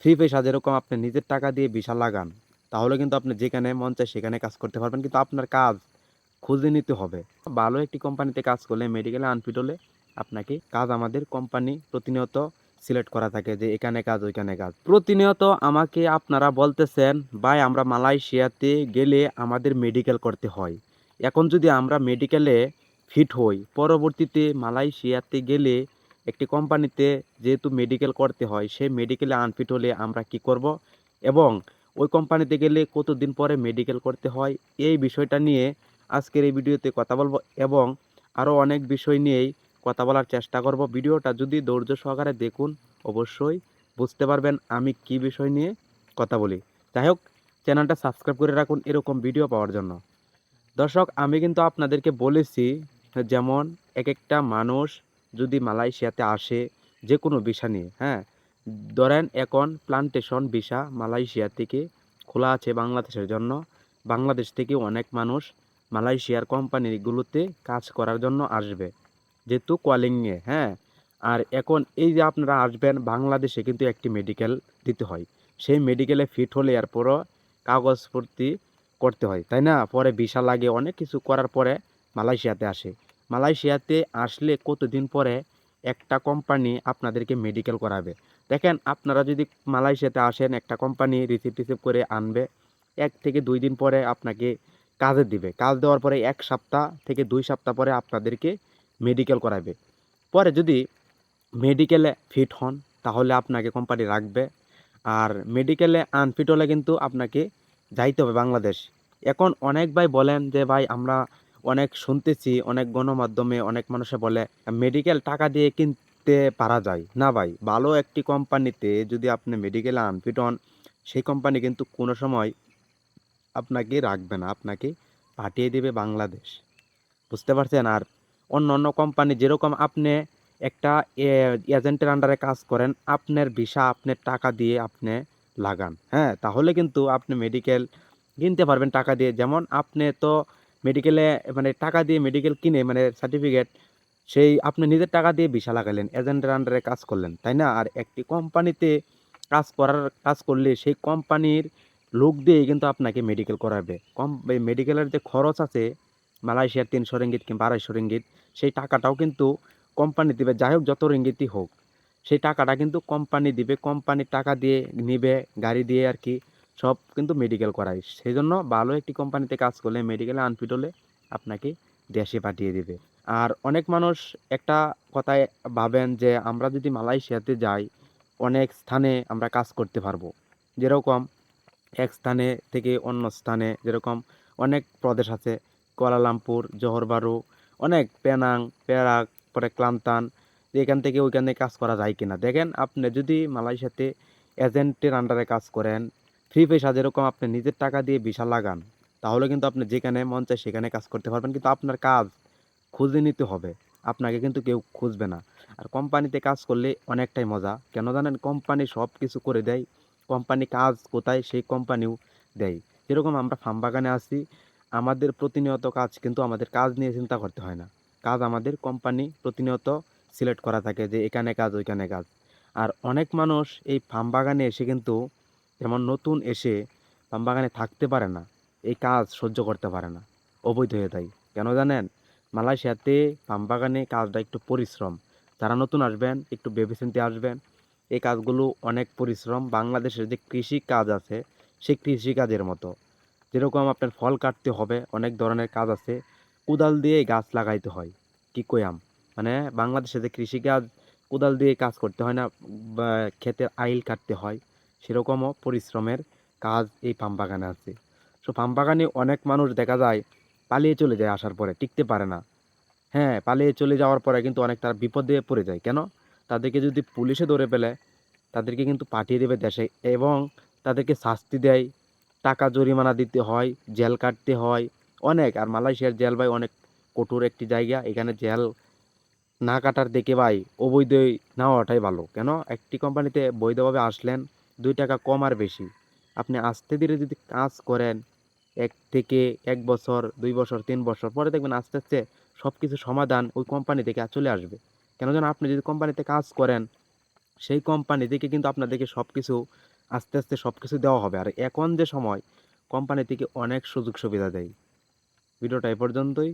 Free পয়সা যেরকম আপনি নিজের টাকা দিয়ে ভিসা লাগান, তাহলে কিন্তু আপনি যেখানে মন চায় সেখানে কাজ করতে পারবেন, কিন্তু আপনার কাজ খুঁজে নিতে হবে। ভালো একটি কোম্পানিতে কাজ করলে মেডিকেলে আনফিট হলে আপনাকে কাজ আমাদের কোম্পানি প্রতিনিয়ত সিলেক্ট করা থাকে যে এখানে কাজ, ওইখানে কাজ। প্রতিনিয়ত আমাকে আপনারা বলতেছেন, ভাই, আমরা মালয়েশিয়াতে গেলে আমাদের মেডিকেল করতে হয়। এখন যদি আমরা মেডিকেলে ফিট হই, পরবর্তীতে মালয়েশিয়াতে গেলে একটি কোম্পানিতে যেহেতু মেডিকেল করতে হয় সেই মেডিকেলে আনফিট হলে আমরা কি করব? এবং ওই কোম্পানিতে গেলে কতদিন পরে মেডিকেল করতে হয়? এই বিষয়টা নিয়ে আজকের এই ভিডিওতে কথা বলব এবং আরও অনেক বিষয় নিয়েই কথা বলার চেষ্টা করব। ভিডিওটা যদি ধৈর্য সহকারে দেখুন, অবশ্যই বুঝতে পারবেন আমি কি বিষয় নিয়ে কথা বলি। যাই হোক, চ্যানেলটা সাবস্ক্রাইব করে রাখুন এরকম ভিডিও পাওয়ার জন্য। দর্শক, আমি কিন্তু আপনাদেরকে বলেছি, যেমন এক একটা মানুষ যদি মালয়েশিয়াতে আসে যে কোনো ভিসা নিয়ে হ্যাঁ? ধরেন এখন প্লান্টেশন ভিসা মালয়েশিয়া থেকে খোলা আছে বাংলাদেশের জন্য। বাংলাদেশ থেকে অনেক মানুষ মালয়েশিয়ার কোম্পানিগুলোতে কাজ করার জন্য আসবে, যেহেতু কলিংয়ে হ্যাঁ? আর এখন এই যে আপনারা আসবেন, বাংলাদেশে কিন্তু একটি মেডিকেল দিতে হয়। সেই মেডিকেলে ফিট হলে এরপরও কাগজপত্র করতে হয়, তাই না? পরে ভিসা লাগে, অনেক কিছু করার পরে মালয়েশিয়াতে আসে। মালয়েশিয়াতে আসলে কতদিন পরে একটা কোম্পানি আপনাদেরকে মেডিকেল করাবে? দেখেন, আপনারা যদি মালয়েশিয়াতে আসেন, একটা কোম্পানি রিসিভ টিসিভ করে আনবে, এক থেকে দুই দিন পরে আপনাকে কাজে দিবে। কাজ দেওয়ার পরে এক সপ্তাহ থেকে দুই সপ্তাহ পরে আপনাদেরকে মেডিকেল করাবে। পরে যদি মেডিকেলে ফিট হন, তাহলে আপনাকে কোম্পানি রাখবে। আর মেডিকেলে আনফিট হলে কিন্তু আপনাকে যাইতে হবে বাংলাদেশ। এখন অনেক ভাই বলেন যে, ভাই, আমরা অনেক শুনতেছি, অনেক গণমাধ্যমে অনেক মানুষে বলে, মেডিকেল টাকা দিয়ে কিনতে পারা যায়। না ভাই, ভালো একটি কোম্পানিতে যদি আপনি মেডিকেলে আনফিট সেই কোম্পানি কিন্তু কোনো সময় আপনাকে রাখবে না, আপনাকে পাঠিয়ে দেবে বাংলাদেশ। বুঝতে পারছেন? আর অন্য অন্য কোম্পানি যেরকম আপনি একটা এজেন্টের আন্ডারে কাজ করেন, আপনার ভিসা, আপনার টাকা দিয়ে আপনি লাগান হ্যাঁ? তাহলে কিন্তু আপনি মেডিকেল কিনতে পারবেন টাকা দিয়ে। যেমন আপনি তো মেডিকেলে মানে টাকা দিয়ে মেডিকেল কিনে মানে সার্টিফিকেট সেই আপনি নিজের টাকা দিয়ে ভিসা লাগালেন এজেন্টের আন্ডারে কাজ করলেন, তাই না? আর একটি কোম্পানিতে কাজ করার, কাজ করলে সেই কোম্পানির লোক দিয়ে কিন্তু আপনাকে মেডিকেল করাবে। কম মেডিকেলের যে খরচ আছে, মালয়েশিয়ার তিনশো রিঙ্গিত কিংবা আড়াইশো রিঙ্গিত, সেই টাকাটাও কিন্তু কোম্পানি দিবে, যাই হোক যত রিঙ্গিতই হোক। সেই টাকাটা কিন্তু কোম্পানি দিবে কোম্পানির টাকা দিয়ে নিবে, গাড়ি দিয়ে আর কি। সব কিন্তু মেডিকেল করায়। সেই জন্য ভালো একটি কোম্পানিতে কাজ করলে মেডিকেলে আনফিট হলে আপনাকে দেশে পাঠিয়ে দেবে। আর অনেক মানুষ একটা কথায় ভাবেন যে, আমরা যদি মালয়েশিয়াতে যাই, অনেক স্থানে আমরা কাজ করতে পারব। যেরকম এক স্থানে থেকে অন্য স্থানে, যেরকম অনেক প্রদেশ আছে, কুয়ালালামপুর, জহরবারু, অনেক পেনাং পেরাক পরে ক্লান্তান, এখান থেকে ওইখানে কাজ করা যায় কিনা। দেখেন, আপনি যদি মালয়েশিয়াতে এজেন্টের আন্ডারে কাজ করেন ফ্রি পয়সা যেরকম আপনি নিজের টাকা দিয়ে ভিসা লাগান, তাহলে কিন্তু আপনি যেখানে মন চায় সেখানে কাজ করতে পারবেন। কিন্তু আপনার কাজ খুঁজে নিতে হবে। আপনাকে কিন্তু কেউ খুঁজবে না। আর কোম্পানিতে কাজ করলে অনেকটাই মজা। কেন জানেন? কোম্পানি সব কিছু করে দেয়। কোম্পানি কাজ কোথায়? সেই কোম্পানিও দেয়। যেরকম আমরা ফার্ম বাগানে আছি, আমাদের প্রতিনিয়ত কাজ কিন্তু আমাদের কাজ নিয়ে চিন্তা করতে হয় না। কাজ আমাদের কোম্পানি প্রতিনিয়ত সিলেক্ট করা থাকে যে এখানে কাজ, ওইখানে কাজ। আর অনেক মানুষ এই ফার্ম বাগানে এসে কিন্তু যেমন নতুন এসে ফার্ম বাগানে থাকতে পারে না, এই কাজ সহ্য করতে পারে না। অবৈধ হয়ে যায়। কেন জানেন? মালয়েশিয়াতে ফার্ম বাগানে কাজটা একটু পরিশ্রম। যারা নতুন আসবেন, একটু ভেবেচিন্তে আসবেন, এই কাজগুলো অনেক পরিশ্রম। বাংলাদেশের যে কৃষি কাজ আছে, সেই কৃষি কাজের মতো। যেরকম আপনার ফল কাটতে হবে, অনেক ধরনের কাজ আছে। কোদাল দিয়ে গাছ লাগাইতে হয়। কি কয়াম মানে বাংলাদেশে যে কৃষিকাজ কোদাল দিয়ে কাজ করতে হয় না ক্ষেতের আইল কাটতে হয়। সেরকমও পরিশ্রমের কাজ এই পাম বাগানে আছে। সো পাম বাগানে অনেক মানুষ দেখা যায় পালিয়ে চলে যায় আসার পরে, টিকতে পারে না। হ্যাঁ পালিয়ে চলে যাওয়ার পরে কিন্তু অনেক তারা বিপদে পড়ে যায়। কেন? তাদেরকে যদি পুলিশে ধরে ফেলে, তাদেরকে কিন্তু পাঠিয়ে দেবে দেশে এবং তাদেরকে শাস্তি দেয়। টাকা জরিমানা দিতে হয়, জেল কাটতে হয়, অনেক। আর মালয়েশিয়ার জেল ভাই অনেক কঠোর একটি জায়গা। এখানে জেল না কাটার দেখে ভাই অবৈধ নেওয়াটাই ভালো। কেন? একটি কোম্পানিতে বৈধভাবে আসলেন দুই টাকা কম আর বেশি। আপনি আস্তে ধীরে যদি কাজ করেন, এক থেকে এক বছর, দুই বছর, তিন বছর, পরে দেখবেন আস্তে আস্তে সব কিছু সমাধান ওই কোম্পানি থেকে চলে আসবে। কেন যেন আপনি যদি কোম্পানিতে কাজ করেন, সেই কোম্পানি থেকে কিন্তু আপনাদেরকে সব কিছু আস্তে আস্তে সব কিছু দেওয়া হবে। আর এখন যে সময় কোম্পানি থেকে অনেক সুযোগ সুবিধা দেয়। ভিডিওটা এ পর্যন্তই।